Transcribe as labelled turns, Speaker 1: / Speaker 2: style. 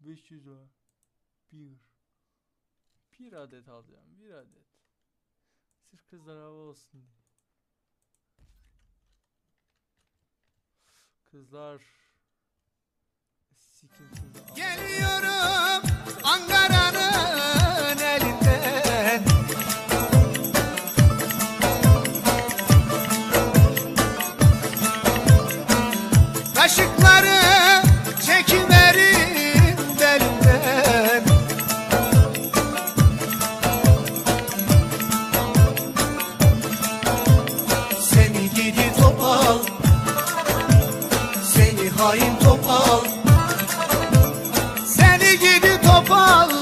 Speaker 1: 500 dolar. Bir. Bir adet alacağım. Bir adet. Sırf kızlar hava olsun diye. Kızlar. Sikimsiz. Geliyorum
Speaker 2: Ankara'nın elinden. Kaşıkları topal Seni hain topal. Seni gidi topal.